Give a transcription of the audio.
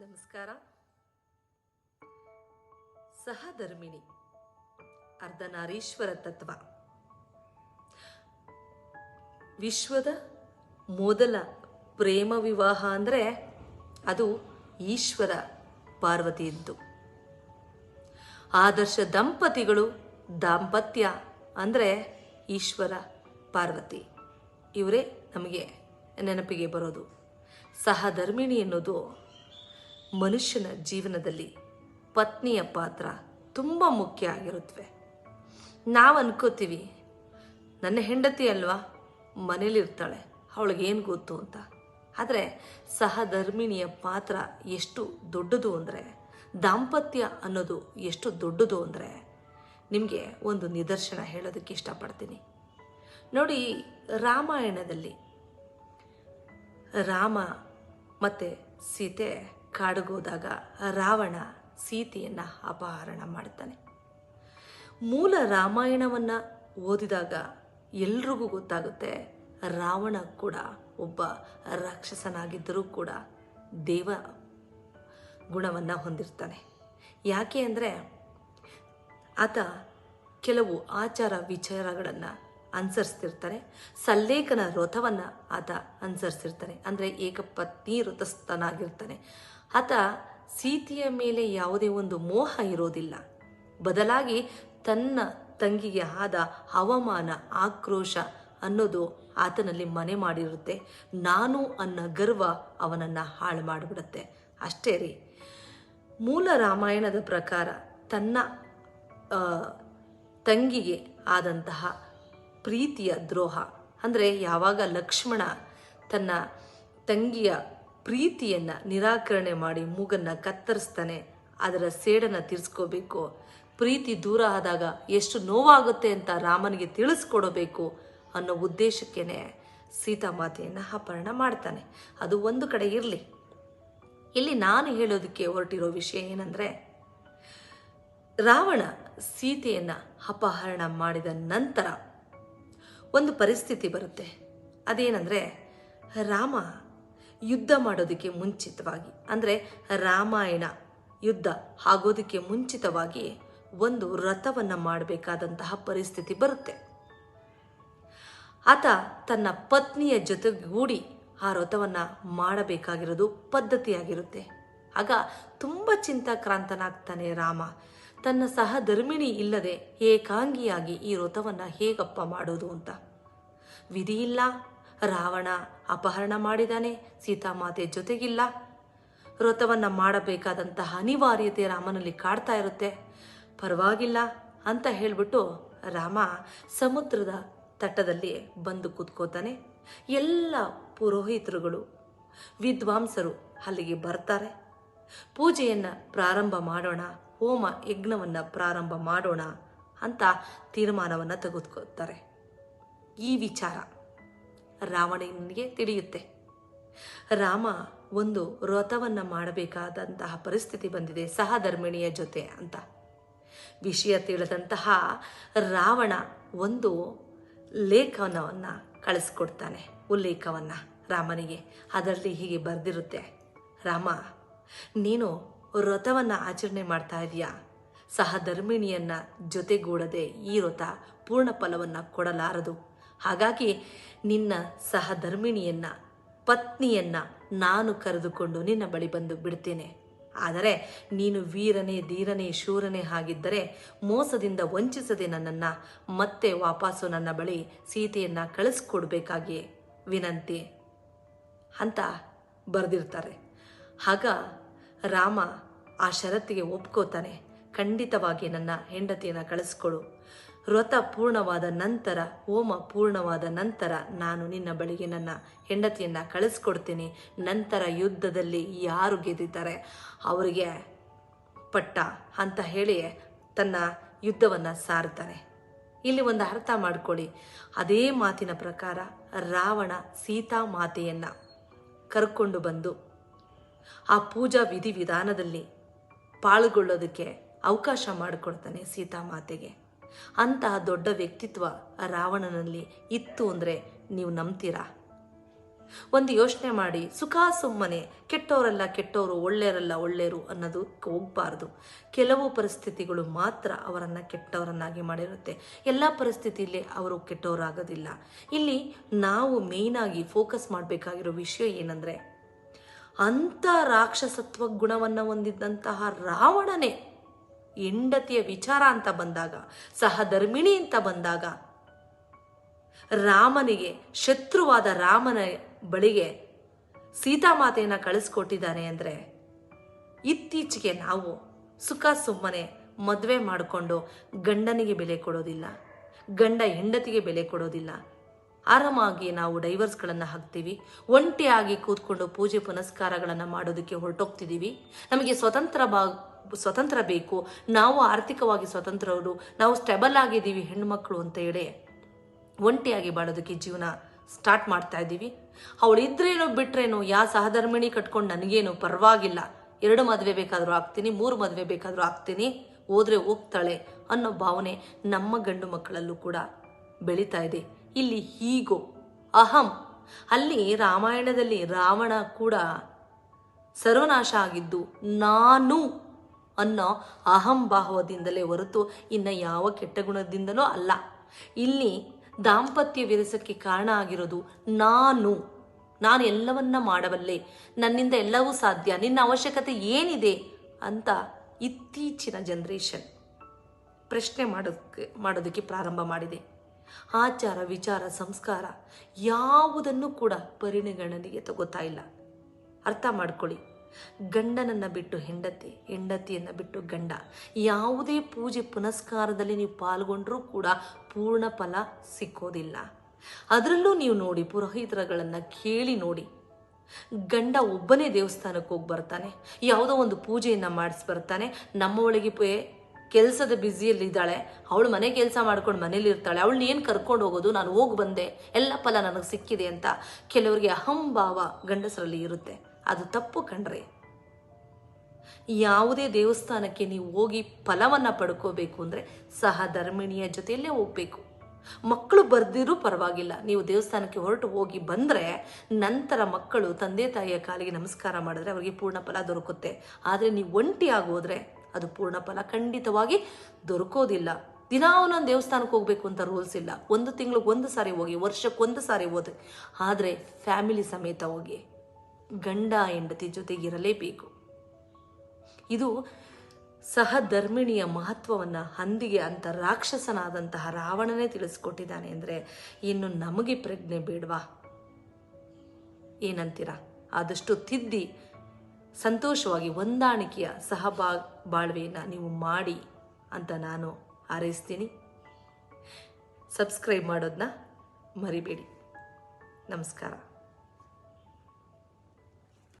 ನಮಸ್ಕಾರ. ಸಹಧರ್ಮಿಣಿ, ಅರ್ಧನಾರೀಶ್ವರ ತತ್ವ. ವಿಶ್ವದ ಮೊದಲ ಪ್ರೇಮ ವಿವಾಹ ಅಂದರೆ ಅದು ಈಶ್ವರ ಪಾರ್ವತಿಯದ್ದು. ಆದರ್ಶ ದಂಪತಿಗಳು ದಾಂಪತ್ಯ ಅಂದರೆ ಈಶ್ವರ ಪಾರ್ವತಿ. ಇವರೇ ನಮಗೆ ನೆನಪಿಗೆ ಬರೋದು. ಸಹಧರ್ಮಿಣಿ ಎನ್ನುವುದು ಮನುಷ್ಯನ ಜೀವನದಲ್ಲಿ ಪತ್ನಿಯ ಪಾತ್ರ ತುಂಬ ಮುಖ್ಯ ಆಗಿರುತ್ತವೆ. ನಾವು ಅನ್ಕೋತೀವಿ, ನನ್ನ ಹೆಂಡತಿ ಅಲ್ವಾ? ಮನೇಲಿರ್ತಾಳೆ ಅವಳಿಗೇನು ಗೊತ್ತು ಅಂತ. ಆದರೆ ಸಹಧರ್ಮಿಣಿಯ ಪಾತ್ರ ಎಷ್ಟು ದೊಡ್ಡದು ಅಂದರೆ, ದಾಂಪತ್ಯ ಅನ್ನೋದು ಎಷ್ಟು ದೊಡ್ಡದು ಅಂದರೆ, ನಿಮಗೆ ಒಂದು ನಿದರ್ಶನ ಹೇಳೋದಕ್ಕೆ ಇಷ್ಟಪಡ್ತೀನಿ. ನೋಡಿ, ರಾಮಾಯಣದಲ್ಲಿ ರಾಮ ಮತ್ತು ಸೀತೆ ಕಾಡಿಗೋದಾಗ ರಾವಣ ಸೀತೆಯನ್ನು ಅಪಹರಣ ಮಾಡ್ತಾನೆ ಮೂಲ ರಾಮಾಯಣವನ್ನು ಓದಿದಾಗ ಎಲ್ರಿಗೂ ಗೊತ್ತಾಗುತ್ತೆ, ರಾವಣ ಕೂಡ ಒಬ್ಬ ರಾಕ್ಷಸನಾಗಿದ್ದರೂ ಕೂಡ ದೇವ ಗುಣವನ್ನು ಹೊಂದಿರ್ತಾನೆ. ಯಾಕೆ ಅಂದರೆ ಆತ ಕೆಲವು ಆಚಾರ ವಿಚಾರಗಳನ್ನು ಅನುಸರಿಸ್ತಿರ್ತಾನೆ, ಸಲ್ಲೇಖನ ವ್ರತವನ್ನು ಆತ ಅನುಸರಿಸಿರ್ತಾನೆ ಅಂದರೆ ಏಕಪತ್ನಿ ವ್ರತಸ್ಥನಾಗಿರ್ತಾನೆ ಆತ ಸೀತೆಯ ಮೇಲೆ ಯಾವುದೇ ಒಂದು ಮೋಹ ಇರೋದಿಲ್ಲ. ಬದಲಾಗಿ ತನ್ನ ತಂಗಿಗೆ ಆದ ಅವಮಾನ, ಆಕ್ರೋಶ ಅನ್ನೋದು ಆತನಲ್ಲಿ ಮನೆ ಮಾಡಿರುತ್ತೆ. ನಾನು ಅನ್ನೋ ಗರ್ವ ಅವನನ್ನು ಹಾಳು ಮಾಡಿಬಿಡುತ್ತೆ. ಅಷ್ಟೇ ರೀ. ಮೂಲ ರಾಮಾಯಣದ ಪ್ರಕಾರ ತನ್ನ ತಂಗಿಗೆ ಆದಂತಹ ಪ್ರೀತಿಯ ದ್ರೋಹ. ಅಂದರೆ ಯಾವಾಗ ಲಕ್ಷ್ಮಣ ತನ್ನ ತಂಗಿಯ ಪ್ರೀತಿಯನ್ನು ನಿರಾಕರಣೆ ಮಾಡಿ ಮೂಗನ್ನು ಕತ್ತರಿಸ್ತಾನೆ. ಅದರ ಸೇಡನ್ನು ತೀರಿಸ್ಕೋಬೇಕು. ಪ್ರೀತಿ ದೂರ ಆದಾಗ ಎಷ್ಟು ನೋವಾಗುತ್ತೆ ಅಂತ ರಾಮನಿಗೆ ತಿಳಿಸ್ಕೊಡಬೇಕು ಅನ್ನೋ ಉದ್ದೇಶಕ್ಕೇ ಸೀತಾಮಾತೆಯನ್ನು ಅಪಹರಣ ಮಾಡ್ತಾನೆ. ಅದು ಒಂದು ಕಡೆ ಇರಲಿ. ಇಲ್ಲಿ ನಾನು ಹೇಳೋದಕ್ಕೆ ಹೊರಟಿರೋ ವಿಷಯ ಏನಂದರೆ, ರಾವಣ ಸೀತೆಯನ್ನು ಅಪಹರಣ ಮಾಡಿದ ನಂತರ ಒಂದು ಪರಿಸ್ಥಿತಿ ಬರುತ್ತೆ. ಅದೇನೆಂದರೆ, ರಾಮ ಯುದ್ಧ ಮಾಡೋದಕ್ಕೆ ಮುಂಚಿತವಾಗಿ, ಅಂದರೆ ರಾಮಾಯಣ ಯುದ್ಧ ಆಗೋದಕ್ಕೆ ಮುಂಚಿತವಾಗಿ ಒಂದು ರಥವನ್ನು ಮಾಡಬೇಕಾದಂತಹ ಪರಿಸ್ಥಿತಿ ಬರುತ್ತೆ. ಆತ ತನ್ನ ಪತ್ನಿಯ ಜೊತೆಗೂಡಿ ಆ ರಥವನ್ನು ಮಾಡಬೇಕಾಗಿರೋದು ಪದ್ಧತಿಯಾಗಿರುತ್ತೆ. ಆಗ ತುಂಬ ಚಿಂತಾಕ್ರಾಂತನಾಗ್ತಾನೆ ರಾಮ. ತನ್ನ ಸಹಧರ್ಮಿಣಿ ಇಲ್ಲದೆ ಏಕಾಂಗಿಯಾಗಿ ಈ ವ್ರತವನ್ನು ಹೇಗಪ್ಪ ಮಾಡೋದು ಅಂತ. ವಿಧಿ ಇಲ್ಲ. ರಾವಣ ಅಪಹರಣ ಮಾಡಿದಾನೆ, ಸೀತಾಮಾತೆ ಜೊತೆಗಿಲ್ಲ. ವ್ರತವನ್ನು ಮಾಡಬೇಕಾದಂತಹ ಅನಿವಾರ್ಯತೆ ರಾಮನಲ್ಲಿ ಕಾಡ್ತಾ ಇರುತ್ತೆ. ಪರವಾಗಿಲ್ಲ ಅಂತ ಹೇಳಿಬಿಟ್ಟು ರಾಮ ಸಮುದ್ರದ ತಟ್ಟದಲ್ಲಿ ಬಂದು ಕೂತ್ಕೋತಾನೆ. ಎಲ್ಲ ಪುರೋಹಿತರುಗಳು, ವಿದ್ವಾಂಸರು ಅಲ್ಲಿಗೆ ಬರ್ತಾರೆ. ಪೂಜೆಯನ್ನು ಪ್ರಾರಂಭ ಮಾಡೋಣ, ಹೋಮ ಯಜ್ಞವನ್ನು ಪ್ರಾರಂಭ ಮಾಡೋಣ ಅಂತ ತೀರ್ಮಾನವನ್ನು ತೆಗೆದುಕೊಳ್ತಾರೆ. ಈ ವಿಚಾರ. ರಾವಣನಿಗೆ ತಿಳಿಯುತ್ತೆ. ರಾಮ ಒಂದು ವ್ರತವನ್ನು ಮಾಡಬೇಕಾದಂತಹ ಪರಿಸ್ಥಿತಿ ಬಂದಿದೆ ಸಹಧರ್ಮಿಣಿಯ ಜೊತೆ ಅಂತ. ವಿಷಯ ತಿಳಿದಂತಹ ರಾವಣ ಒಂದು ಲೇಖನವನ್ನು ಕಳಿಸ್ಕೊಡ್ತಾನೆ, ಉಲ್ಲೇಖವನ್ನು ರಾಮನಿಗೆ. ಅದರಲ್ಲಿ ಹೀಗೆ ಬರೆದಿರುತ್ತೆ, ರಾಮ, ನೀನು ವ್ರತವನ್ನು ಆಚರಣೆ ಮಾಡ್ತಾ ಇದೀಯಾ ಸಹಧರ್ಮಿಣಿಯನ್ನು ಜೊತೆಗೂಡದೆ ಈ ವ್ರತ ಪೂರ್ಣ ಫಲವನ್ನು ಕೊಡಲಾರದು. ಹಾಗಾಗಿ ನಿನ್ನ ಸಹಧರ್ಮಿಣಿಯನ್ನ, ಪತ್ನಿಯನ್ನ ನಾನು ಕರೆದುಕೊಂಡು ನಿನ್ನ ಬಳಿ ಬಂದು ಬಿಡ್ತೇನೆ. ಆದರೆ ನೀನು ವೀರನೇ, ಧೀರನೇ, ಶೂರನೇ ಆಗಿದ್ದರೆ ಮೋಸದಿಂದ ವಂಚಿಸದೆ ನನ್ನನ್ನು ಮತ್ತೆ ವಾಪಸ್ಸು ನನ್ನ ಬಳಿ ಸೀತೆಯನ್ನು ಕಳಿಸ್ಕೊಡ್ಬೇಕಾಗಿ ವಿನಂತಿ ಅಂತ ಬರೆದಿರ್ತಾರೆ. ಆಗ ರಾಮ ಆ ಷರತ್ತಿಗೆ ಒಪ್ಕೋತಾನೆ, ಖಂಡಿತವಾಗಿ ನನ್ನ ಹೆಂಡತಿಯನ್ನು ಕಳಿಸ್ಕೊಡು. ವ್ರತ ಪೂರ್ಣವಾದ ನಂತರ, ಹೋಮ ಪೂರ್ಣವಾದ ನಂತರ ನಾನು ನಿನ್ನ ಬಳಿಗೆ ನನ್ನ ಹೆಂಡತಿಯನ್ನು ಕಳಿಸ್ಕೊಡ್ತೀನಿ. ನಂತರ ಯುದ್ಧದಲ್ಲಿ ಯಾರು ಗೆದ್ದಿದ್ದಾರೆ, ಅವರಿಗೆ ಪಟ್ಟ ಅಂತ ಹೇಳಿ ತನ್ನ ಯುದ್ಧವನ್ನು ಸಾರ್ತಾನೆ ಇಲ್ಲಿ ಒಂದು ಅರ್ಥ ಮಾಡ್ಕೊಳ್ಳಿ. ಅದೇ ಮಾತಿನ ಪ್ರಕಾರ ರಾವಣ ಸೀತಾ ಮಾತೆಯನ್ನು ಕರ್ಕೊಂಡು ಬಂದು ಆ ಪೂಜಾ ವಿಧಿವಿಧಾನದಲ್ಲಿ ಪಾಲ್ಗೊಳ್ಳೋದಕ್ಕೆ ಅವಕಾಶ ಮಾಡಿಕೊಡ್ತಾನೆ ಸೀತಾಮಾತೆಗೆ ಅಂತಹ ದೊಡ್ಡ ವ್ಯಕ್ತಿತ್ವ ರಾವಣನಲ್ಲಿ ಇತ್ತು ಅಂದರೆ ನೀವು ನಂಬ್ತೀರಾ? ಒಂದು ಯೋಚನೆ ಮಾಡಿ ಸುಖ ಸುಮ್ಮನೆ ಕೆಟ್ಟವರೆಲ್ಲ ಕೆಟ್ಟವರು ಒಳ್ಳೆಯರಲ್ಲ ಒಳ್ಳೆಯರು ಅನ್ನೋದು ಹೋಗ್ಬಾರ್ದು. ಕೆಲವು ಪರಿಸ್ಥಿತಿಗಳು ಮಾತ್ರ ಅವರನ್ನು ಕೆಟ್ಟವರನ್ನಾಗಿ ಮಾಡಿರುತ್ತೆ. ಎಲ್ಲ ಪರಿಸ್ಥಿತಿಯಲ್ಲಿ ಅವರು ಕೆಟ್ಟವರಾಗೋದಿಲ್ಲ. ಇಲ್ಲಿ ನಾವು ಮೇಯ್ನಾಗಿ ಫೋಕಸ್ ಮಾಡಬೇಕಾಗಿರೋ ವಿಷಯ ಏನಂದರೆ, ಅಂಥ ರಾಕ್ಷಸತ್ವ ಗುಣವನ್ನು ಹೊಂದಿದ್ದಂತಹ ರಾವಣನೇ ಹೆಂಡತಿಯ ವಿಚಾರ ಅಂತ ಬಂದಾಗ, ಸಹಧರ್ಮಿಣಿ ಅಂತ ಬಂದಾಗ, ರಾಮನಿಗೆ ಶತ್ರುವಾದ ರಾಮನ ಬಳಿಗೆ ಸೀತಾಮಾತೆಯನ್ನು ಕಳಿಸ್ಕೊಟ್ಟಿದ್ದಾನೆ ಅಂದರೆ, ಇತ್ತೀಚೆಗೆ ನಾವು ಸುಖ ಸುಮ್ಮನೆ ಮದುವೆ ಮಾಡಿಕೊಂಡು ಗಂಡನಿಗೆ ಬೆಲೆ ಕೊಡೋದಿಲ್ಲ, ಗಂಡ ಹೆಂಡತಿಗೆ ಬೆಲೆ ಕೊಡೋದಿಲ್ಲ. ಆರಾಮಾಗಿ ನಾವು ಡೈವರ್ಸ್ಗಳನ್ನು ಹಾಕ್ತೀವಿ, ಒಂಟಿಯಾಗಿ ಕೂತ್ಕೊಂಡು ಪೂಜೆ ಪುನಸ್ಕಾರಗಳನ್ನು ಮಾಡೋದಕ್ಕೆ ಹೊರಟೋಗ್ತಿದ್ದೀವಿ ನಮಗೆ ಸ್ವತಂತ್ರ ಬಾ ಸ್ವತಂತ್ರ ಬೇಕು. ನಾವು ಆರ್ಥಿಕವಾಗಿ ಸ್ವತಂತ್ರರು. ನಾವು ಸ್ಟೆಬಲ್ ಆಗಿದ್ದೀವಿ ಹೆಣ್ಮಕ್ಳು ಅಂತ ಹೇಳಿ ಒಂಟಿಯಾಗಿ ಬಾಳೋದಕ್ಕೆ ಜೀವನ ಸ್ಟಾರ್ಟ್ ಮಾಡ್ತಾ ಇದ್ದೀವಿ. ಅವಳು ಇದ್ರೇನೋ ಬಿಟ್ರೇನೋ, ಯಾ ಸಹಧರ್ಮಿಣಿ ಕಟ್ಕೊಂಡು ನನಗೇನು ಪರವಾಗಿಲ್ಲ. ಎರಡು ಮದುವೆ ಬೇಕಾದರೂ ಆಗ್ತೀನಿ, ಮೂರು ಮದುವೆ ಬೇಕಾದರೂ ಆಗ್ತೀನಿ, ಹೋದ್ರೆ ಹೋಗ್ತಾಳೆ ಅನ್ನೋ ಭಾವನೆ ನಮ್ಮ ಗಂಡು ಮಕ್ಕಳಲ್ಲೂ ಕೂಡ ಬೆಳೀತಾ ಇದೆ. ಇಲ್ಲಿ ಹೀಗೋ, ಅಹಂ. ಅಲ್ಲಿ ರಾಮಾಯಣದಲ್ಲಿ ರಾವಣ ಕೂಡ ಸರ್ವನಾಶ ಆಗಿದ್ದು ನಾನು ಅನ್ನೋ ಅಹಂಭಾವದಿಂದಲೇ ಹೊರತು ಇನ್ನು ಯಾವ ಕೆಟ್ಟ ಗುಣದಿಂದಲೂ ಅಲ್ಲ. ಇಲ್ಲಿ ದಾಂಪತ್ಯ ವಿರಸಕ್ಕೆ ಕಾರಣ ಆಗಿರೋದು ನಾನು. ನಾನು ಎಲ್ಲವನ್ನ ಮಾಡಬಲ್ಲೆ. ನನ್ನಿಂದ ಎಲ್ಲವೂ ಸಾಧ್ಯ. ನಿನ್ನ ಅವಶ್ಯಕತೆ ಏನಿದೆ ಅಂತ ಇತ್ತೀಚಿನ ಜನ್ರೇಷನ್ ಪ್ರಶ್ನೆ ಮಾಡೋದಕ್ಕೆ ಮಾಡೋದಕ್ಕೆ ಪ್ರಾರಂಭ ಮಾಡಿದೆ. ಆಚಾರ, ವಿಚಾರ, ಸಂಸ್ಕಾರ ಯಾವುದನ್ನು ಕೂಡ ಪರಿಣಗಣನೆಗೆ ತಗೋತಾ ಇಲ್ಲ. ಅರ್ಥ ಮಾಡ್ಕೊಳ್ಳಿ. ಗಂಡನನ್ನು ಬಿಟ್ಟು ಹೆಂಡತಿ, ಹೆಂಡತಿಯನ್ನು ಬಿಟ್ಟು ಗಂಡ. ಯಾವುದೇ ಪೂಜೆ ಪುನಸ್ಕಾರದಲ್ಲಿ ನೀವು ಪಾಲ್ಗೊಂಡ್ರೂ ಕೂಡ ಪೂರ್ಣ ಫಲ ಸಿಕ್ಕೋದಿಲ್ಲ. ಅದರಲ್ಲೂ ನೀವು ನೋಡಿ ಪುರೋಹಿತರಗಳನ್ನು ಕೇಳಿ ನೋಡಿ. ಗಂಡ ಒಬ್ಬನೇ ದೇವಸ್ಥಾನಕ್ಕೆ ಹೋಗಿ ಬರ್ತಾನೆ, ಯಾವುದೋ ಒಂದು ಪೂಜೆಯನ್ನು ಮಾಡಿಸಿ ಬರ್ತಾನೆ, ನಮ್ಮ ಒಳಗೆ ಕೆಲಸದ ಬ್ಯುಸಿಯಲ್ಲಿ ಇದ್ದಾಳೆ, ಅವಳು ಮನೆ ಕೆಲಸ ಮಾಡ್ಕೊಂಡು ಮನೇಲಿ ಇರ್ತಾಳೆ, ಅವಳನ್ನ ಏನು ಕರ್ಕೊಂಡು ಹೋಗೋದು, ನಾನು ಹೋಗಿ ಬಂದೆ, ಎಲ್ಲ ಫಲ ನನಗೆ ಸಿಕ್ಕಿದೆ ಅಂತ ಕೆಲವರಿಗೆ ಅಹಂಭಾವ ಗಂಡಸರಲ್ಲಿ ಇರುತ್ತೆ. ಅದು ತಪ್ಪು ಕಣ್ರಿ. ಯಾವುದೇ ದೇವಸ್ಥಾನಕ್ಕೆ ನೀವು ಹೋಗಿ ಫಲವನ್ನು ಪಡ್ಕೋಬೇಕು ಅಂದರೆ ಸಹಧರ್ಮಿಣಿಯ ಜೊತೆಯಲ್ಲೇ ಹೋಗ್ಬೇಕು. ಮಕ್ಕಳು ಬರ್ದಿರೂ ಪರವಾಗಿಲ್ಲ. ನೀವು ದೇವಸ್ಥಾನಕ್ಕೆ ಹೊರಟು ಹೋಗಿ ಬಂದರೆ ನಂತರ ಮಕ್ಕಳು ತಂದೆ ತಾಯಿಯ ಕಾಲಿಗೆ ನಮಸ್ಕಾರ ಮಾಡಿದ್ರೆ ಅವರಿಗೆ ಪೂರ್ಣ ಫಲ ದೊರಕುತ್ತೆ. ಆದರೆ ನೀವು ಒಂಟಿಯಾಗಿ ಹೋದರೆ ಅದು ಪೂರ್ಣ ಫಲ ಖಂಡಿತವಾಗಿ ದೊರಕೋದಿಲ್ಲ. ದಿನ ಒಂದೊಂದು ದೇವಸ್ಥಾನಕ್ಕೆ ಹೋಗಬೇಕು ಅಂತ ರೂಲ್ಸ್ ಇಲ್ಲ. ಒಂದು ತಿಂಗಳಿಗೆ ಒಂದು ಸಾರಿ ಹೋಗಿ, ವರ್ಷಕ್ಕೊಂದು ಸಾರಿ ಹೋದ್ರೆ. ಆದರೆ ಫ್ಯಾಮಿಲಿ ಸಮೇತ ಹೋಗಿ ಗಂಡ ಹೆಂಡತಿ ಜೊತೆಗಿರಲೇಬೇಕು ಇದು ಸಹಧರ್ಮಿಣಿಯ ಮಹತ್ವವನ್ನು ಹಂದಿಗೆ ಅಂತ ರಾಕ್ಷಸನಾದಂತಹ ರಾವಣನೇ ತಿಳಿಸ್ಕೊಟ್ಟಿದ್ದಾನೆ ಅಂದರೆ ಇನ್ನು ನಮಗೆ ಪ್ರಜ್ಞೆ ಬೇಡವಾ? ಏನಂತೀರ? ಆದಷ್ಟು ತಿದ್ದಿ, ಸಂತೋಷವಾಗಿ ಹೊಂದಾಣಿಕೆಯ ಸಹಬಾ ಬಾಳ್ವೆಯನ್ನು ನೀವು ಮಾಡಿ ಅಂತ ನಾನು ಹಾರೈಸ್ತೀನಿ. ಸಬ್ಸ್ಕ್ರೈಬ್ ಮಾಡೋದನ್ನ ಮರಿಬೇಡಿ. ನಮಸ್ಕಾರ.